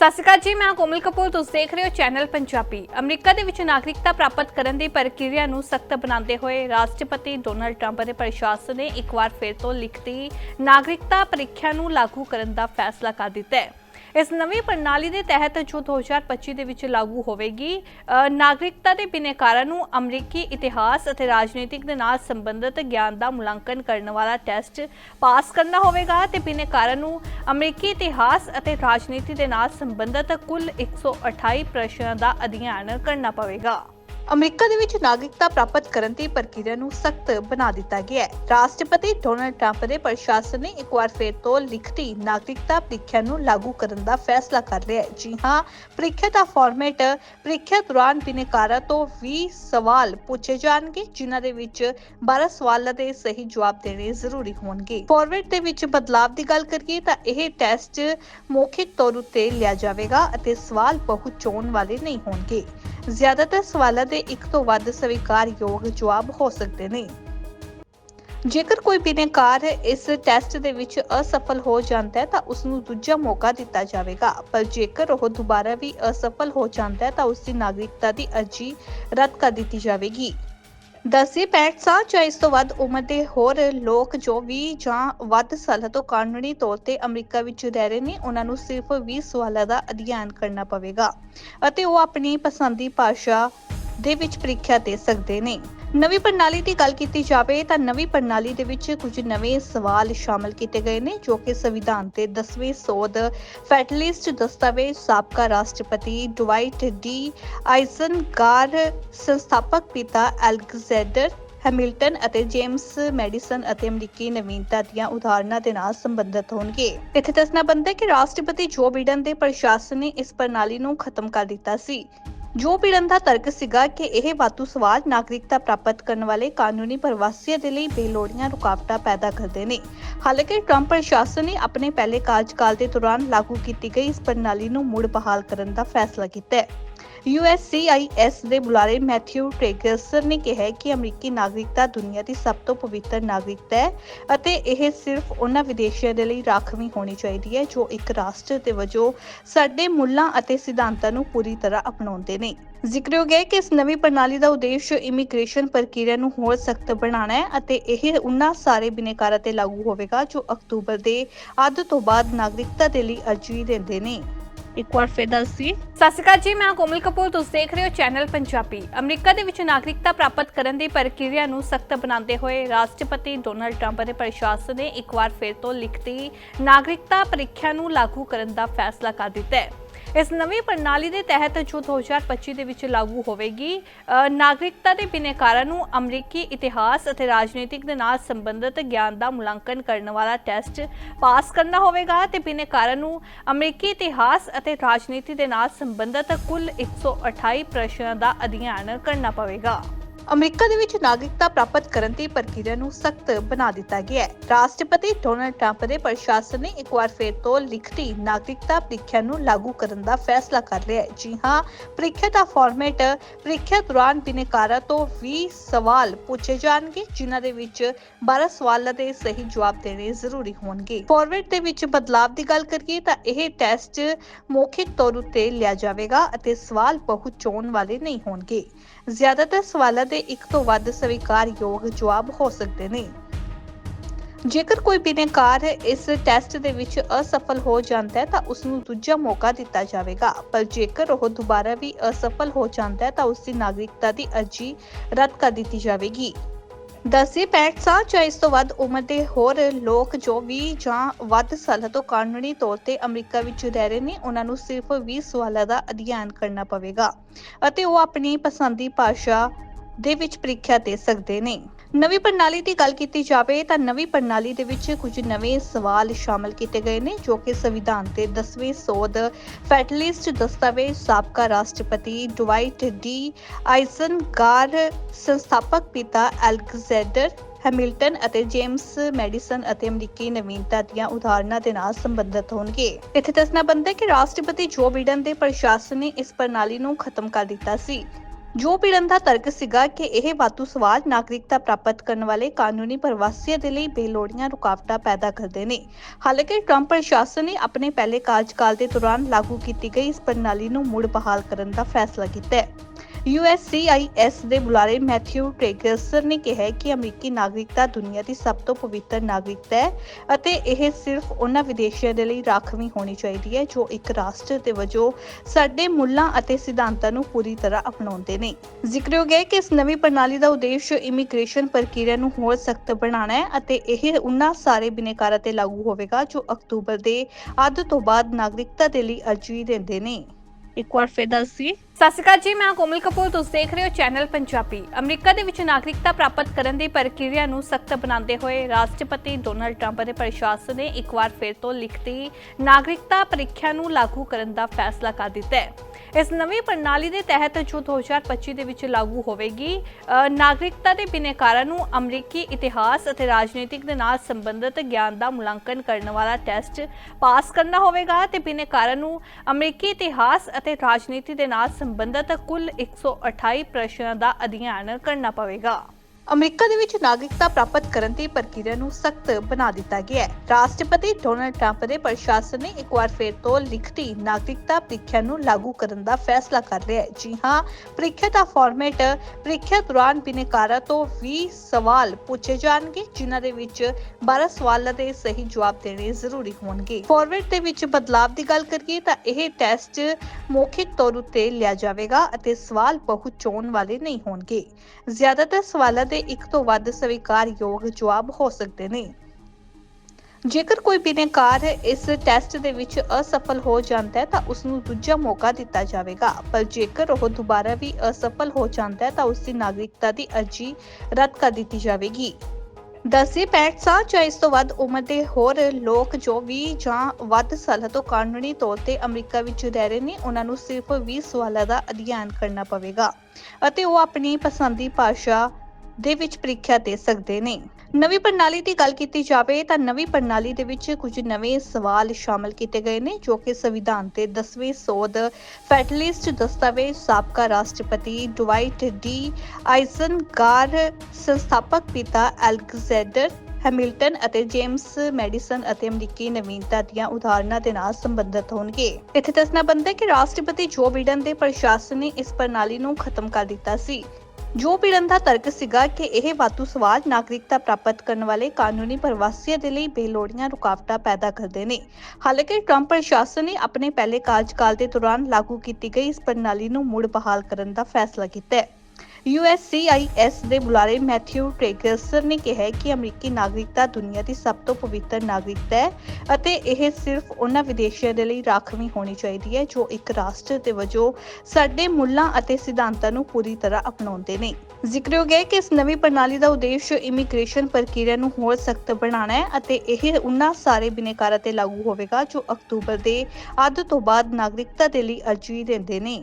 ਸਤਿ ਸ਼੍ਰੀ ਅਕਾਲ ਜੀ, ਮੈਂ ਕੋਮਲ ਕਪੂਰ, ਤੁਸੀਂ ਦੇਖ ਰਹੇ ਹੋ ਚੈਨਲ ਪੰਜਾਬੀ। ਅਮਰੀਕਾ ਦੇ ਵਿੱਚ ਨਾਗਰਿਕਤਾ ਪ੍ਰਾਪਤ ਕਰਨ ਦੀ ਪ੍ਰਕਿਰਿਆ ਨੂੰ ਸਖਤ ਬਣਾਉਂਦੇ ਹੋਏ ਰਾਸ਼ਟਰਪਤੀ ਡੋਨਲਡ ਟਰੰਪ ਦੇ ਪ੍ਰਸ਼ਾਸਨ ਨੇ ਇੱਕ ਵਾਰ ਫਿਰ ਤੋਂ ਲਿਖਤੀ ਨਾਗਰਿਕਤਾ ਪ੍ਰੀਖਿਆ ਨੂੰ ਲਾਗੂ ਕਰਨ ਦਾ ਫੈਸਲਾ ਕਰ ਦਿੱਤਾ ਹੈ। ਇਸ ਨਵੀਂ ਪ੍ਰਣਾਲੀ ਦੇ ਤਹਿਤ ਜੋ 2025 ਦੇ ਵਿੱਚ ਲਾਗੂ ਹੋਵੇਗੀ। ਨਾਗਰਿਕਤਾ ਦੇ ਬਿਨੇਕਾਰਾਂ ਨੂੰ ਅਮਰੀਕੀ ਇਤਿਹਾਸ ਅਤੇ ਰਾਜਨੀਤਿਕ ਦੇ ਨਾਲ ਸੰਬੰਧਿਤ ਗਿਆਨ ਦਾ ਮੁਲਾਂਕਣ ਕਰਨ ਵਾਲਾ ਟੈਸਟ ਪਾਸ ਕਰਨਾ ਹੋਵੇਗਾ ਤੇ ਬਿਨੇਕਾਰਾਂ ਨੂੰ ਅਮਰੀਕੀ ਇਤਿਹਾਸ ਅਤੇ ਰਾਜਨੀਤੀ ਦੇ ਨਾਲ ਸੰਬੰਧਿਤ ਕੁੱਲ 128 ਪ੍ਰਸ਼ਨਾਂ ਦਾ ਅਧਿਐਨ ਕਰਨਾ ਪਵੇਗਾ। ਅਮਰੀਕਾ ਦੇ ਵਿੱਚ ਨਾਗਰਿਕਤਾ ਪ੍ਰਾਪਤ ਕਰਨ ਦੀ ਪ੍ਰਕਿਰਿਆ ਨੂੰ ਸਖਤ ਬਣਾ ਦਿੱਤਾ ਗਿਆ ਹੈ। ਰਾਸ਼ਟਰਪਤੀ ਡੋਨਾਲਡ ਟਰੰਪ ਦੇ ਪ੍ਰਸ਼ਾਸਨ ਨੇ ਇੱਕ ਵਾਰ ਫਿਰ ਤੋਂ ਲਿਖਤੀ ਨਾਗਰਿਕਤਾ ਪ੍ਰੀਖਿਆ ਨੂੰ ਲਾਗੂ ਕਰਨ ਦਾ ਫੈਸਲਾ ਕਰ ਲਿਆ ਹੈ। ਜੀ ਹਾਂ, ਪ੍ਰੀਖਿਆ ਦਾ ਫਾਰਮੈਟ ਪ੍ਰੀਖਿਆ ਦੌਰਾਨ ਬਿਨੇਕਾਰਾਂ ਤੋਂ 20 ਸਵਾਲ ਪੁੱਛੇ ਜਾਣਗੇ, ਜਿਨ੍ਹਾਂ ਦੇ ਵਿੱਚ 12 ਸਵਾਲਾਂ ਦੇ ਸਹੀ ਜਵਾਬ ਦੇਣੇ ਜ਼ਰੂਰੀ ਹੋਣਗੇ। ਫਾਰਮੈਟ ਦੇ ਵਿੱਚ ਬਦਲਾਅ ਦੀ ਗੱਲ ਕਰੀਏ ਤਾਂ ਇਹ ਟੈਸਟ ਮੌਖਿਕ ਤੌਰ ਉੱਤੇ ਲਿਆ ਜਾਵੇਗਾ ਅਤੇ ਸਵਾਲ ਬਹੁਤ ਚੋਣ ਵਾਲੇ ਨਹੀਂ ਹੋਣਗੇ। ਜ਼ਿਆਦਾਤਰ ਸਵਾਲਾਂ ਦੇ ਇੱਕ ਤੋਂ ਵੱਧ ਸਵੀਕਾਰਯੋਗ ਜਵਾਬ ਹੋ ਸਕਦੇ ਨੇ। ਜੇਕਰ ਕੋਈ ਬਿਨੇਕਾਰ ਇਸ ਟੈਸਟ ਦੇ ਵਿੱਚ ਅਸਫਲ ਹੋ ਜਾਂਦਾ ਹੈ, ਤਾਂ ਉਸ ਨੂੰ ਦੂਜਾ ਮੌਕਾ ਦਿੱਤਾ ਜਾਵੇਗਾ। ਪਰ ਜੇਕਰ ਉਹ ਦੁਬਾਰਾ ਵੀ ਅਸਫਲ ਹੋ ਜਾਂਦਾ ਹੈ, ਤਾਂ ਉਸ ਦੀ ਨਾਗਰਿਕਤਾ ਦੀ ਅਰਜ਼ੀ ਰੱਦ ਕਰ ਦਿੱਤੀ ਜਾਵੇਗੀ। ਦਸੀ 65 ਸਾਲ ਜਾਂ ਇਸ ਤੋਂ ਵੱਧ ਉਮਰ ਦੇ ਹੋਰ ਲੋਕ ਜੋ ਵੀ ਜਾਂ ਵੱਧ ਸਾਲਾਂ ਤੋਂ ਕਾਨੂੰਨੀ ਤੌਰ ਤੇ ਅਮਰੀਕਾ ਵਿੱਚ ਰਹਿ ਰਹੇ ਨੇ, ਉਹਨਾਂ ਨੂੰ ਸਿਰਫ 20 ਸਵਾਲਾਂ ਦਾ ਅਧਿਐਨ ਕਰਨਾ ਪਵੇਗਾ ਅਤੇ ਉਹ ਆਪਣੀ ਪਸੰਦੀ ਭਾਸ਼ਾ ਦੇ ਵਿੱਚ ਪ੍ਰੀਖਿਆ ਦੇ ਸਕਦੇ ਨੇ। ਨਵੀਂ ਪ੍ਰਣਾਲੀ ਦੀ ਗੱਲ ਕੀਤੀ ਜਾਵੇ ਤਾਂ ਨਵੀਂ ਪ੍ਰਣਾਲੀ ਦੇ ਵਿੱਚ ਕੁਝ ਨਵੇਂ ਸਵਾਲ ਸ਼ਾਮਲ ਕੀਤੇ ਗਏ ਨੇ, ਜੋ ਕਿ ਸੰਵਿਧਾਨ ਤੇ 10ਵੇਂ ਸੋਧ ਫੈਡਰਲਿਸਟ ਦਸਤਾਵੇਜ਼ ਸਾਬਕਾ ਰਾਸ਼ਟਰਪਤੀ ਡਵਾਈਟ ਡੀ ਆਈਜ਼ਨਗਾਰ, ਸੰਸਥਾਪਕ ਪਿਤਾ ਅਲੈਗਜ਼ੈਂਡਰ ਹੈਮਿਲਟਨ ਅਤੇ ਜੇਮਸ ਮੈਡੀਸਨ ਅਤੇ ਅਮਰੀਕੀ ਨਵੀਨਤਾ ਦੀਆਂ ਉਦਾਹਰਨਾਂ ਦੇ ਨਾਲ ਸੰਬੰਧਿਤ ਹੋਣਗੇ। ਇੱਥੇ ਦੱਸਣਾ ਬਣਦਾ ਕਿ ਰਾਸ਼ਟਰਪਤੀ ਜੋ ਬਿਡਨ ਦੇ ਪ੍ਰਸ਼ਾਸਨ ਨੇ ਇਸ ਪ੍ਰਣਾਲੀ ਨੂੰ ਖਤਮ ਕਰ ਦਿੱਤਾ ਸੀ। ਜੋ ਪੀੜਨ ਦਾ ਤਰਕ ਸੀਗਾ ਕਿ ਇਹ ਵਾਧੂ ਸਵਾਲ ਨਾਗਰਿਕਤਾ ਪ੍ਰਾਪਤ ਕਰਨ ਵਾਲੇ ਕਾਨੂੰਨੀ ਪ੍ਰਵਾਸੀਆਂ ਦੇ ਲਈ ਬੇਲੋੜੀਆਂ ਰੁਕਾਵਟਾਂ ਪੈਦਾ ਕਰਦੇ ਨੇ। ਹਾਲਾਂਕਿ ਟਰੰਪ ਪ੍ਰਸ਼ਾਸਨ ਨੇ ਆਪਣੇ ਪਹਿਲੇ ਕਾਰਜਕਾਲ ਦੇ ਦੌਰਾਨ ਲਾਗੂ ਕੀਤੀ ਗਈ ਇਸ ਪ੍ਰਣਾਲੀ ਨੂੰ ਮੁੜ ਬਹਾਲ ਕਰਨ ਦਾ ਫੈਸਲਾ ਕੀਤਾ ਹੈ। USCIS ਦੇ ਬੁਲਾਰੇ ਮੈਥਿਊ ਟ੍ਰੇਗਰਸਨ ਨੇ ਕਿਹਾ ਕਿ ਅਮਰੀਕੀ ਨਾਗਰਿਕਤਾ ਦੁਨੀਆ ਦੀ ਸਭ ਤੋਂ ਪਵਿੱਤਰ ਨਾਗਰਿਕਤਾ ਹੈ ਅਤੇ ਇਹ ਸਿਰਫ ਉਹਨਾਂ ਵਿਦੇਸ਼ੀਆਂ ਦੇ ਲਈ ਰਾਖਵੀਂ ਹੋਣੀ ਚਾਹੀਦੀ ਹੈ ਜੋ ਇੱਕ ਰਾਸ਼ਟਰ ਦੇ ਵਜੋਂ ਸਾਡੇ ਮੁੱਲਾਂ ਅਤੇ ਸਿਧਾਂਤਾਂ ਨੂੰ ਪੂਰੀ ਤਰ੍ਹਾਂ ਅਪਣਾਉਂਦੇ ਨੇ। ਜ਼ਿਕਰਯੋਗ ਹੈ ਕਿ ਇਸ ਨਵੀਂ ਪ੍ਰਣਾਲੀ ਦਾ ਉਦੇਸ਼ ਇਮੀਗ੍ਰੇਸ਼ਨ ਪ੍ਰਕਿਰਿਆ ਨੂੰ ਹੋਰ ਸਖਤ ਬਣਾਉਣਾ ਹੈ ਅਤੇ ਇਹ ਉਹਨਾਂ ਸਾਰੇ ਬਿਨੇਕਾਰਾਂ ਤੇ ਲਾਗੂ ਹੋਵੇਗਾ ਜੋ ਅਕਤੂਬਰ ਦੇ ਅੱਧ ਤੋਂ ਬਾਅਦ ਨਾਗਰਿਕਤਾ ਦੇ ਲਈ ਅਰਜ਼ੀ ਦਿੰਦੇ ਨੇ। ਇੱਕ ਵਾਰ ਫਿਰ ਦੱਸੀ ਸਤਿ ਸ਼੍ਰੀ ਅਕਾਲ ਜੀ, ਮੈਂ ਕੋਮਲ ਕਪੂਰ, ਤੁਸੀਂ ਦੇਖ ਰਹੇ ਹੋ ਚੈਨਲ ਪੰਜਾਬੀ ਅਮਰੀਕਾ ਦੇ ਵਿੱਚ ਨਾਗਰਿਕਤਾ ਪ੍ਰਾਪਤ ਕਰਨ ਦੀ ਪ੍ਰਕਿਰਿਆ ਨੂੰ ਸਖਤ ਬਣਾਉਂਦੇ ਹੋਏ ਰਾਸ਼ਟਰਪਤੀ ਡੋਨਾਲਡ ਟਰੰਪ ਦੇ ਪ੍ਰਸ਼ਾਸਨ ਨੇ ਇੱਕ ਵਾਰ ਫਿਰ ਤੋਂ ਲਿਖਤੀ ਨਾਗਰਿਕਤਾ ਪ੍ਰੀਖਿਆ ਨੂੰ ਲਾਗੂ ਕਰਨ ਦਾ ਫੈਸਲਾ ਕਰ ਦਿੱਤਾ ਹੈ। ਇਸ ਨਵੀਂ ਪ੍ਰਣਾਲੀ ਦੇ ਤਹਿਤ ਜੋ 2025 ਦੇ ਵਿੱਚ ਲਾਗੂ ਹੋਵੇਗੀ। ਨਾਗਰਿਕਤਾ ਦੇ ਬਿਨੇਕਾਰਾਂ ਨੂੰ ਅਮਰੀਕੀ ਇਤਿਹਾਸ ਅਤੇ ਰਾਜਨੀਤਿਕ ਦੇ ਨਾਲ ਸੰਬੰਧਿਤ ਗਿਆਨ ਦਾ ਮੁਲਾਂਕਣ ਕਰਨ ਵਾਲਾ ਟੈਸਟ ਪਾਸ ਕਰਨਾ ਹੋਵੇਗਾ ਤੇ ਬਿਨੇਕਾਰਾਂ ਨੂੰ ਅਮਰੀਕੀ ਇਤਿਹਾਸ ਅਤੇ ਰਾਜਨੀਤੀ ਦੇ ਨਾਲ ਸੰਬੰਧਿਤ ਕੁੱਲ 128 ਪ੍ਰਸ਼ਨਾਂ ਦਾ ਅਧਿਐਨ ਕਰਨਾ ਪਵੇਗਾ। ਅਮਰੀਕਾ ਦੇ ਵਿੱਚ ਨਾਗਰਿਕਤਾ ਪ੍ਰਾਪਤ ਕਰਨ ਦੀ ਪ੍ਰਕਿਰਿਆ ਨੂੰ ਸਖਤ ਬਣਾ ਦਿੱਤਾ ਗਿਆ ਹੈ। ਰਾਸ਼ਟਰਪਤੀ ਡੋਨਾਲਡ ਟਰੰਪ ਦੇ ਪ੍ਰਸ਼ਾਸਨ ਨੇ ਇੱਕ ਵਾਰ ਫਿਰ ਤੋਂ ਲਿਖਤੀ ਨਾਗਰਿਕਤਾ ਪ੍ਰੀਖਿਆ ਨੂੰ ਲਾਗੂ ਕਰਨ ਦਾ ਫੈਸਲਾ ਕਰ ਲਿਆ ਹੈ। ਜੀ ਹਾਂ, ਪ੍ਰੀਖਿਆ ਦਾ ਫਾਰਮੈਟ ਪ੍ਰੀਖਿਆ ਦੌਰਾਨ ਬਿਨੇਕਾਰਾਂ ਤੋਂ 20 ਸਵਾਲ ਪੁੱਛੇ ਜਾਣਗੇ, ਜਿਨ੍ਹਾਂ ਦੇ ਵਿੱਚ 12 ਸਵਾਲਾਂ ਦੇ ਸਹੀ ਜਵਾਬ ਦੇਣੇ ਜ਼ਰੂਰੀ ਹੋਣਗੇ। ਫਾਰਮੈਟ ਦੇ ਵਿੱਚ ਬਦਲਾਅ ਦੀ ਗੱਲ ਕਰੀਏ ਤਾਂ ਇਹ ਟੈਸਟ ਮੌਖਿਕ ਤੌਰ ਉੱਤੇ ਲਿਆ ਜਾਵੇਗਾ ਅਤੇ ਸਵਾਲ ਬਹੁਤ ਚੋਣ ਵਾਲੇ ਨਹੀਂ ਹੋਣਗੇ। ਜ਼ਿਆਦਾਤਰ ਸਵਾਲਾਂ ਦੇ ਇੱਕ ਤੋਂ ਵੱਧ ਸਵੀਕਾਰਯੋਗ ਜਵਾਬ ਹੋ ਸਕਦੇ ਨੇ। ਜੇਕਰ ਕੋਈ ਬਿਨੇਕਾਰ ਇਸ ਟੈਸਟ ਦੇ ਵਿੱਚ ਅਸਫਲ ਹੋ ਜਾਂਦਾ ਹੈ, ਤਾਂ ਉਸ ਨੂੰ ਦੂਜਾ ਮੌਕਾ ਦਿੱਤਾ ਜਾਵੇਗਾ। ਪਰ ਜੇਕਰ ਉਹ ਦੁਬਾਰਾ ਵੀ ਅਸਫਲ ਹੋ ਜਾਂਦਾ ਹੈ, ਤਾਂ ਉਸ ਦੀ ਨਾਗਰਿਕਤਾ ਦੀ ਅਰਜ਼ੀ ਰੱਦ ਕਰ ਦਿੱਤੀ ਜਾਵੇਗੀ। ਦਸੀ 65 ਸਾਲ ਜਾਂ ਇਸ ਤੋਂ ਵੱਧ ਉਮਰ ਦੇ ਹੋਰ ਲੋਕ ਜੋ ਵੀ ਜਾਂ ਵੱਧ ਸਾਲਾਂ ਤੋਂ ਕਾਨੂੰਨੀ ਤੌਰ ਤੇ ਅਮਰੀਕਾ ਵਿੱਚ ਰਹਿ ਰਹੇ ਨੇ, ਉਹਨਾਂ ਨੂੰ ਸਿਰਫ 20 ਸਵਾਲਾਂ ਦਾ ਅਧਿਐਨ ਕਰਨਾ ਪਵੇਗਾ ਅਤੇ ਉਹ ਆਪਣੀ ਪਸੰਦੀ ਭਾਸ਼ਾ ਦੇ ਵਿੱਚ ਪ੍ਰੀਖਿਆ ਦੇ ਸਕਦੇ ਨੇ। ਨਵੀਂ ਪ੍ਰਣਾਲੀ ਦੀ ਗੱਲ ਕੀਤੀ ਜਾਵੇ ਤਾਂ ਨਵੀਂ ਪ੍ਰਣਾਲੀ ਦੇ ਵਿੱਚ ਕੁਝ ਨਵੇਂ ਸਵਾਲ ਸ਼ਾਮਲ ਕੀਤੇ ਗਏ ਨੇ, ਜੋ ਕਿ ਸੰਵਿਧਾਨ ਤੇ 10ਵੇਂ ਸੋਧ ਫੈਡਰਲਿਸਟ ਦਸਤਾਵੇਜ਼ ਸਾਬਕਾ ਰਾਸ਼ਟਰਪਤੀ ਡਵਾਈਟ ਡੀ ਆਈਜ਼ਨਗਾਰ, ਸੰਸਥਾਪਕ ਪਿਤਾ ਅਲੈਗਜ਼ੈਂਡਰ ਹੈਮਿਲਟਨ ਅਤੇ ਜੇਮਸ ਮੈਡੀਸਨ ਅਤੇ ਅਮਰੀਕੀ ਨਵੀਨਤਾ ਦੀਆਂ ਉਦਾਹਰਨਾਂ ਦੇ ਨਾਲ ਸੰਬੰਧਿਤ ਹੋਣਗੇ। ਇੱਥੇ ਦੱਸਣਾ ਬਣਦਾ ਕਿ ਰਾਸ਼ਟਰਪਤੀ ਜੋ ਬਿਡਨ ਦੇ ਪ੍ਰਸ਼ਾਸਨ ਨੇ ਇਸ ਪ੍ਰਣਾਲੀ ਨੂੰ ਖਤਮ ਕਰ ਦਿੱਤਾ ਸੀ। ਜੋ ਪੀੜਨ ਦਾ ਤਰਕ ਸੀਗਾ ਕਿ ਇਹ ਵਾਧੂ ਸਵਾਲ ਨਾਗਰਿਕਤਾ ਪ੍ਰਾਪਤ ਕਰਨ ਵਾਲੇ ਕਾਨੂੰਨੀ ਪ੍ਰਵਾਸੀਆਂ ਦੇ ਲਈ ਬੇਲੋੜੀਆਂ ਰੁਕਾਵਟਾਂ ਪੈਦਾ ਕਰਦੇ ਨੇ। ਹਾਲਾਂਕਿ ਟਰੰਪ ਪ੍ਰਸ਼ਾਸਨ ਨੇ ਆਪਣੇ ਪਹਿਲੇ ਕਾਰਜਕਾਲ ਦੇ ਦੌਰਾਨ ਲਾਗੂ ਕੀਤੀ ਗਈ ਇਸ ਪ੍ਰਣਾਲੀ ਨੂੰ ਮੁੜ ਬਹਾਲ ਕਰਨ ਦਾ ਫੈਸਲਾ ਕੀਤਾ ਹੈ। USCIS ਦੇ ਬੁਲਾਰੇ ਮੈਥਿਊ ਟ੍ਰੇਗਰਸਨ ਨੇ ਕਿਹਾ ਹੈ ਕਿ ਅਮਰੀਕੀ ਨਾਗਰਿਕਤਾ ਦੁਨੀਆ ਦੀ ਸਭ ਤੋਂ ਪਵਿੱਤਰ ਨਾਗਰਿਕਤਾ ਹੈ ਅਤੇ ਇਹ ਸਿਰਫ ਉਹਨਾਂ ਵਿਦੇਸ਼ੀਆਂ ਦੇ ਲਈ ਰਾਖਵੀਂ ਹੋਣੀ ਚਾਹੀਦੀ ਹੈ ਜੋ ਇੱਕ ਰਾਸ਼ਟਰ ਦੇ ਵਜੋਂ ਸਾਡੇ ਮੁੱਲਾਂ ਅਤੇ ਸਿਧਾਂਤਾਂ ਨੂੰ ਪੂਰੀ ਤਰ੍ਹਾਂ ਅਪਣਾਉਂਦੇ ਨੇ। ਜ਼ਿਕਰਯੋਗ ਹੈ ਕਿ ਇਸ ਨਵੀਂ ਪ੍ਰਣਾਲੀ ਦਾ ਉਦੇਸ਼ ਇਮੀਗ੍ਰੇਸ਼ਨ ਪ੍ਰਕਿਰਿਆ ਨੂੰ ਹੋਰ ਸਖਤ ਬਣਾਉਣਾ ਹੈ ਅਤੇ ਇਹ ਉਹਨਾਂ ਸਾਰੇ ਬਿਨੇਕਾਰਾਂ ਤੇ ਲਾਗੂ ਹੋਵੇਗਾ ਜੋ ਅਕਤੂਬਰ ਦੇ ਅੱਧ ਤੋਂ ਬਾਅਦ ਨਾਗਰਿਕਤਾ ਦੇ ਲਈ ਅਰਜ਼ੀ ਦਿੰਦੇ ਨੇ। ਇੱਕ ਵਾਰ ਫਿਰ ਦੱਸੀ ਸਤਿ ਸ਼੍ਰੀ ਅਕਾਲ ਜੀ, ਮੈਂ ਕੋਮਲ ਕਪੂਰ। ਤੁਸੀਂ ਦੇਖ ਰਹੇ ਹੋ ਚੈਨਲ ਪੰਜਾਬੀ। ਅਮਰੀਕਾ ਦੇ ਵਿੱਚ ਨਾਗਰਿਕਤਾ ਪ੍ਰਾਪਤ ਕਰਨ ਦੀ ਪ੍ਰਕਿਰਿਆ ਨੂੰ ਸਖਤ ਬਣਾਉਂਦੇ ਹੋਏ ਰਾਸ਼ਟਰਪਤੀ ਡੋਨਾਲਡ ਟਰੰਪ ਦੇ ਪ੍ਰਸ਼ਾਸਨ ਨੇ ਇੱਕ ਵਾਰ ਫਿਰ ਤੋਂ ਲਿਖਤੀ ਨਾਗਰਿਕਤਾ ਪ੍ਰੀਖਿਆ ਨੂੰ ਲਾਗੂ ਕਰਨ ਦਾ ਫੈਸਲਾ ਕਰ ਦਿੱਤਾ ਹੈ। ਇਸ ਨਵੀਂ ਪ੍ਰਣਾਲੀ ਦੇ ਤਹਿਤ ਜੋ 2025 ਦੇ ਵਿੱਚ ਲਾਗੂ ਹੋਵੇਗੀ ਨਾਗਰਿਕਤਾ ਦੇ ਬਿਨੇਕਾਰਾਂ ਨੂੰ ਅਮਰੀਕੀ ਇਤਿਹਾਸ ਅਤੇ ਰਾਜਨੀਤਿਕ ਦੇ ਨਾਲ ਸੰਬੰਧਿਤ ਗਿਆਨ ਦਾ ਮੁਲਾਂਕਣ ਕਰਨ ਵਾਲਾ ਟੈਸਟ ਪਾਸ ਕਰਨਾ ਹੋਵੇਗਾ ਤੇ ਬਿਨੇਕਾਰਾਂ ਨੂੰ ਅਮਰੀਕੀ ਇਤਿਹਾਸ ਅਤੇ ਰਾਜਨੀਤੀ ਦੇ ਨਾਲ ਸੰਬੰਧਿਤ ਕੁੱਲ 128 ਪ੍ਰਸ਼ਨਾਂ ਦਾ ਅਧਿਐਨ ਕਰਨਾ ਪਵੇਗਾ। ਅਮਰੀਕਾ ਦੇ ਵਿੱਚ ਨਾਗਰਿਕਤਾ ਪ੍ਰਾਪਤ ਕਰਨ ਦੀ ਪ੍ਰਕਿਰਿਆ ਨੂੰ ਸਖਤ ਬਣਾ ਦਿੱਤਾ ਗਿਆ ਹੈ। ਰਾਸ਼ਟਰਪਤੀ ਡੋਨਾਲਡ ਟਰੰਪ ਦੇ ਪ੍ਰਸ਼ਾਸਨ ਨੇ ਇੱਕ ਵਾਰ ਫਿਰ ਤੋਂ ਲਿਖਤੀ ਨਾਗਰਿਕਤਾ ਪ੍ਰੀਖਿਆ ਨੂੰ ਲਾਗੂ ਕਰਨ ਦਾ ਫੈਸਲਾ ਕਰ ਲਿਆ ਹੈ। ਜੀ ਹਾਂ, ਪ੍ਰੀਖਿਆ ਦਾ ਫਾਰਮੈਟ ਪ੍ਰੀਖਿਆ ਦੌਰਾਨ ਬਿਨੇਕਾਰਾਂ ਤੋਂ 20 ਸਵਾਲ ਪੁੱਛੇ ਜਾਣਗੇ, ਜਿਨ੍ਹਾਂ ਦੇ ਵਿੱਚ 12 ਸਵਾਲਾਂ ਦੇ ਸਹੀ ਜਵਾਬ ਦੇਣੇ ਜ਼ਰੂਰੀ ਹੋਣਗੇ। ਫਾਰਮੈਟ ਦੇ ਵਿੱਚ ਬਦਲਾਅ ਦੀ ਗੱਲ ਕਰੀਏ ਤਾਂ ਇਹ ਟੈਸਟ ਮੌਖਿਕ ਤੌਰ ਉੱਤੇ ਲਿਆ ਜਾਵੇਗਾ ਅਤੇ ਸਵਾਲ ਬਹੁਤ ਚੋਣ ਵਾਲੇ ਨਹੀਂ ਹੋਣਗੇ। ਜ਼ਿਆਦਾਤਰ ਸਵਾਲਾਂ ਦੇ ਇੱਕ ਤੋਂ ਵੱਧ ਸਵੀਕਾਰਯੋਗ ਜਵਾਬ ਹੋ ਸਕਦੇ ਨੇ। ਜੇਕਰ ਕੋਈ ਬਿਨੇਕਾਰ ਇਸ ਟੈਸਟ ਦੇ ਵਿੱਚ ਅਸਫਲ ਹੋ ਜਾਂਦਾ ਹੈ, ਤਾਂ ਉਸ ਨੂੰ ਦੂਜਾ ਮੌਕਾ ਦਿੱਤਾ ਜਾਵੇਗਾ। ਪਰ ਜੇਕਰ ਉਹ ਦੁਬਾਰਾ ਵੀ ਅਸਫਲ ਹੋ ਜਾਂਦਾ ਹੈ, ਤਾਂ ਉਸ ਦੀ ਨਾਗਰਿਕਤਾ ਦੀ ਅਰਜ਼ੀ ਰੱਦ ਕਰ ਦਿੱਤੀ ਜਾਵੇਗੀ। ਦਸੇ 65 ਸਾਲ ਜਾਂ ਇਸ ਤੋਂ ਵੱਧ ਉਮਰ ਦੇ ਹੋਰ ਲੋਕ ਜੋ ਵੀ ਜਾਂ ਵੱਧ ਸਾਲਾਂ ਤੋਂ ਕਾਨੂੰਨੀ ਤੌਰ ਤੇ ਅਮਰੀਕਾ ਵਿੱਚ ਰਹਿ ਰਹੇ ਨੇ, ਉਹਨਾਂ ਨੂੰ ਸਿਰਫ 20 ਸਵਾਲਾਂ ਦਾ ਅਧਿਐਨ ਕਰਨਾ ਪਵੇਗਾ। ਅਤੇ ਉਹ ਆਪਣੀ ਪਸੰਦੀ ਭਾਸ਼ਾ ਦੇ ਵਿੱਚ ਪ੍ਰੀਖਿਆ ਦੇ ਸਕਦੇ ਨੇ। ਨਵੀਂ ਪ੍ਰਣਾਲੀ ਦੀ ਗੱਲ ਕੀਤੀ ਜਾਵੇ ਤਾਂ ਨਵੀਂ ਪ੍ਰਣਾਲੀ ਦੇ ਵਿੱਚ ਕੁਝ ਨਵੇਂ ਸਵਾਲ ਸ਼ਾਮਲ ਕੀਤੇ ਗਏ ਨੇ, ਜੋ ਕਿ ਸੰਵਿਧਾਨ ਤੇ 10ਵੇਂ ਸੋਧ ਫੈਡਰਲਿਸਟ ਦਸਤਾਵੇਜ਼ ਸਾਬਕਾ ਰਾਸ਼ਟਰਪਤੀ ਡਵਾਈਟ ਡੀ ਆਈਜ਼ਨਗਾਰ, ਸੰਸਥਾਪਕ ਪਿਤਾ ਅਲੈਗਜ਼ੈਂਡਰ ਹੈਮਿਲਟਨ ਅਤੇ ਜੇਮਸ ਮੈਡੀਸਨ ਅਤੇ ਅਮਰੀਕੀ ਨਵੀਨਤਾ ਦੀਆਂ ਉਦਾਹਰਨਾਂ ਦੇ ਨਾਲ ਸੰਬੰਧਿਤ ਹੋਣਗੇ। ਇੱਥੇ ਦੱਸਣਾ ਬਣਦਾ ਹੈ ਕਿ ਰਾਸ਼ਟਰਪਤੀ ਜੋ ਬਿਡਨ ਦੇ ਪ੍ਰਸ਼ਾਸਨ ਨੇ ਇਸ ਪ੍ਰਣਾਲੀ ਨੂੰ ਖਤਮ ਕਰ ਦਿੱਤਾ ਸੀ। ਜੋ ਪੀੜਨ ਦਾ ਤਰਕ ਸੀਗਾ ਕਿ ਇਹ ਵਾਧੂ ਸਵਾਲ ਨਾਗਰਿਕਤਾ ਪ੍ਰਾਪਤ ਕਰਨ ਵਾਲੇ ਕਾਨੂੰਨੀ ਪ੍ਰਵਾਸੀਆਂ ਦੇ ਲਈ ਬੇਲੋੜੀਆਂ ਰੁਕਾਵਟਾਂ ਪੈਦਾ ਕਰਦੇ ਨੇ। ਹਾਲਾਂਕਿ ਟਰੰਪ ਪ੍ਰਸ਼ਾਸਨ ਨੇ ਆਪਣੇ ਪਹਿਲੇ ਕਾਰਜਕਾਲ ਦੇ ਦੌਰਾਨ ਲਾਗੂ ਕੀਤੀ ਗਈ ਇਸ ਪ੍ਰਣਾਲੀ ਨੂੰ ਮੁੜ ਬਹਾਲ ਕਰਨ ਦਾ ਫੈਸਲਾ ਕੀਤਾ ਹੈ। USCIS ਦੇ ਬੁਲਾਰੇ ਮੈਥਿਊ ਟ੍ਰੇਗਰਸਨ ਨੇ ਕਿਹਾ ਕਿ ਅਮਰੀਕੀ ਨਾਗਰਿਕਤਾ ਦੁਨੀਆ ਦੀ ਸਭ ਤੋਂ ਪਵਿੱਤਰ ਨਾਗਰਿਕਤਾ ਹੈ ਅਤੇ ਇਹ ਸਿਰਫ ਉਹਨਾਂ ਵਿਦੇਸ਼ੀਆਂ ਦੇ ਲਈ ਰਾਖਵੀਂ ਹੋਣੀ ਚਾਹੀਦੀ ਹੈ ਜੋ ਇੱਕ ਰਾਸ਼ਟਰ ਦੇ ਵਜੋਂ ਸਾਡੇ ਮੁੱਲਾਂ ਅਤੇ ਸਿਧਾਂਤਾਂ ਨੂੰ ਪੂਰੀ ਤਰ੍ਹਾਂ ਅਪਣਾਉਂਦੇ ਨੇ। ਜ਼ਿਕਰਯੋਗ ਹੈ ਕਿ ਇਸ ਨਵੀਂ ਪ੍ਰਣਾਲੀ ਦਾ ਉਦੇਸ਼ ਇਮੀਗ੍ਰੇਸ਼ਨ ਪ੍ਰਕਿਰਿਆ ਨੂੰ ਹੋਰ ਸਖਤ ਬਣਾਉਣਾ ਹੈ ਅਤੇ ਇਹ ਉਹਨਾਂ ਸਾਰੇ ਬਿਨੇਕਾਰਾਂ ਤੇ ਲਾਗੂ ਹੋਵੇਗਾ ਜੋ ਅਕਤੂਬਰ ਦੇ ਅੱਧ ਤੋਂ ਬਾਅਦ ਨਾਗਰਿਕਤਾ ਦੇ ਲਈ ਅਰਜ਼ੀ ਦਿੰਦੇ ਨੇ।